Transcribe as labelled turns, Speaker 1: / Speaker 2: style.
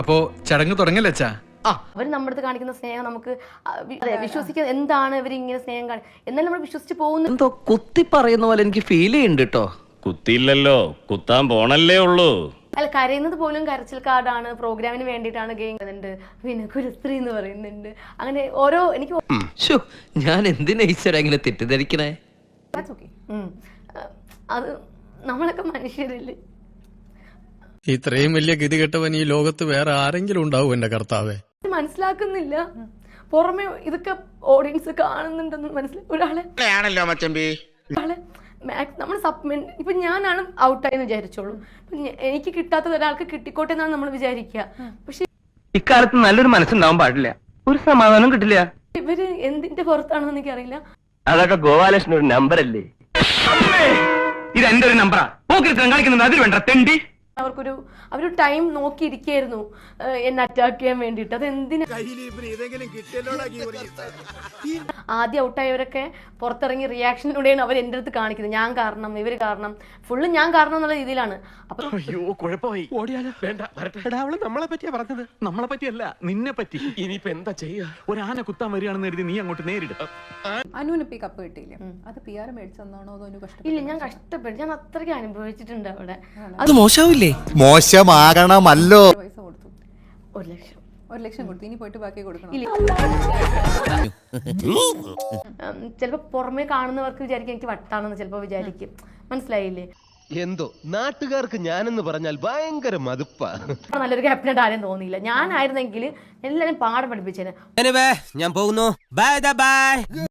Speaker 1: അപ്പോ ചടങ്ങ് തുടങ്ങല്ലേ അച്ഛാ?
Speaker 2: അവർ നമ്മുടെ അടുത്ത് കാണിക്കുന്ന സ്നേഹം നമുക്ക് വിശ്വസിക്കാൻ എന്താണ് ഇവർ ഇങ്ങനെ സ്നേഹം കാണിക്കുന്നത് എന്നാലും നമ്മൾ വിശ്വസിച്ച് പോകുന്നു
Speaker 3: എന്തോ കുത്തി പറയുന്ന പോലെ എനിക്ക് ഫീൽ ചെയ്യുന്നുണ്ട് കേട്ടോ
Speaker 4: കുത്തിയില്ലല്ലോ കുത്താൻ പോണല്ലേ ഉള്ളൂ.
Speaker 2: അല്ല കരയുന്നത് പോലും കരച്ചിൽ കാർഡാണ് പ്രോഗ്രാമിന് വേണ്ടിയിട്ടാണ് ഗെയിം ചെയ്യുന്നുണ്ട് പിന്നെ കുരുസ്ത്രീ എന്ന് പറയുന്നുണ്ട്. അങ്ങനെ ഓരോ എനിക്ക്
Speaker 3: ഞാൻ എന്തിനാ ഈശ്വര ഇങ്ങനെ തെറ്റിദ്ധരിക്കണേ?
Speaker 2: ഉം. അത് നമ്മളൊക്കെ മനുഷ്യരല്ലേ?
Speaker 5: ഇത്രയും വലിയ ഗതികെട്ടവൻ ഈ ലോകത്ത് വേറെ ആരെങ്കിലും ഉണ്ടാവും എന്റെ കർത്താവേ?
Speaker 2: മനസ്സിലാക്കുന്നില്ല. പുറമെ ഇതൊക്കെ ഓഡിയൻസ് കാണുന്നുണ്ടെന്ന് മനസ്സിലായി ഒരാളെ
Speaker 6: ആണല്ലോ മച്ചമ്പി
Speaker 2: ഒരാളെ മാക്സ് നമ്മൾ സബ്മിൻ ഇപ്പൊ ഞാനാണ് ഔട്ടായെന്ന് വിചാരിച്ചോളൂ. എനിക്ക് കിട്ടാത്തത് ഒരാൾക്ക് കിട്ടിക്കോട്ടെ എന്നാണ് നമ്മൾ വിചാരിക്കുക പക്ഷെ
Speaker 3: ഇക്കാലത്ത് നല്ലൊരു മനസ്സുണ്ടാവാൻ പാടില്ല. ഒരു സമാധാനം കിട്ടില്ല.
Speaker 2: ഇവർ എന്തിന്റെ പുറത്താണെന്ന് എനിക്കറിയില്ല.
Speaker 3: അതൊക്കെ ഗോപാലകൃഷ്ണൻ ഒരു നമ്പർ അല്ലേ? ഇത് എന്റെ ഒരു നമ്പറാ പോക്കിരുത്തം കളിക്കുന്നത് അതിൽ വേണ്ട തെണ്ടി.
Speaker 2: അവർക്കൊരു അവരൊരു ടൈം നോക്കിയിരിക്കായിരുന്നു. എന്നെ അറ്റാക്ക് ചെയ്യാൻ വേണ്ടിയിട്ട്. അത് എന്തിനാ ആദ്യം ഔട്ടായവരൊക്കെ പുറത്തിറങ്ങി റിയാക്ഷനിലൂടെയാണ് അവർ എന്റെ അടുത്ത് കാണിക്കുന്നത്. ഞാൻ കാരണം ഇവർ കാരണം. ഫുള്ള് ഞാൻ കാരണം എന്നുള്ള രീതിയിലാണ്. അപ്പൊ
Speaker 7: അയ്യോ കുഴപ്പമായി. ഓടിയാലോ? വേണ്ട വരട്ടെ. അവൾ നമ്മളെ പറ്റിയാ പറഞ്ഞത്. നമ്മളെ പറ്റിയല്ല നിന്നെ പറ്റി. ഇനിയിപ്പോ എന്താ ഒരു ആന കുത്താൻ വരികയാണെന്ന് കരുതി നീ അങ്ങോട്ട് നേരിടും.
Speaker 8: കപ്പ് കിട്ടിയില്ലേ? അത് പി ആർ മേടിച്ചെന്നാണോ അതോ അനു കഷ്ടപ്പെട്ടു
Speaker 2: ഇല്ല ഞാൻ കഷ്ടപ്പെട്ടു. ഞാൻ അത്രയ്ക്ക് അനുഭവിച്ചിട്ടുണ്ട് അവിടെ.
Speaker 3: അത് മോശമാവില്ലേ
Speaker 9: മോശമാകണമല്ലോ.
Speaker 8: പൈസ
Speaker 2: ഒരു ലക്ഷം.
Speaker 8: ഒരു ലക്ഷം കൊടുത്തു. ഇനി പോയിട്ട് ബാക്കി കൊടുക്കണം.
Speaker 2: ഇല്ല. ചിലപ്പോ പുറമെ കാണുന്നവർക്ക് വിചാരിക്കും എനിക്ക് വട്ടാണെന്ന് ചിലപ്പോ വിചാരിക്കും. മനസ്സിലായില്ലേ?
Speaker 10: എന്തോ? നാട്ടുകാർക്ക് ഞാനെന്ന് പറഞ്ഞാൽ ഭയങ്കര മതിപ്പാ
Speaker 2: നല്ലൊരു ക്യാപ്റ്റനായിട്ട് ആരും തോന്നിയില്ല. ഞാനായിരുന്നെങ്കിൽ എല്ലാരും പാഠം പഠിപ്പിച്ചേനെ.
Speaker 10: ഞാൻ പോകുന്നു. Bye bye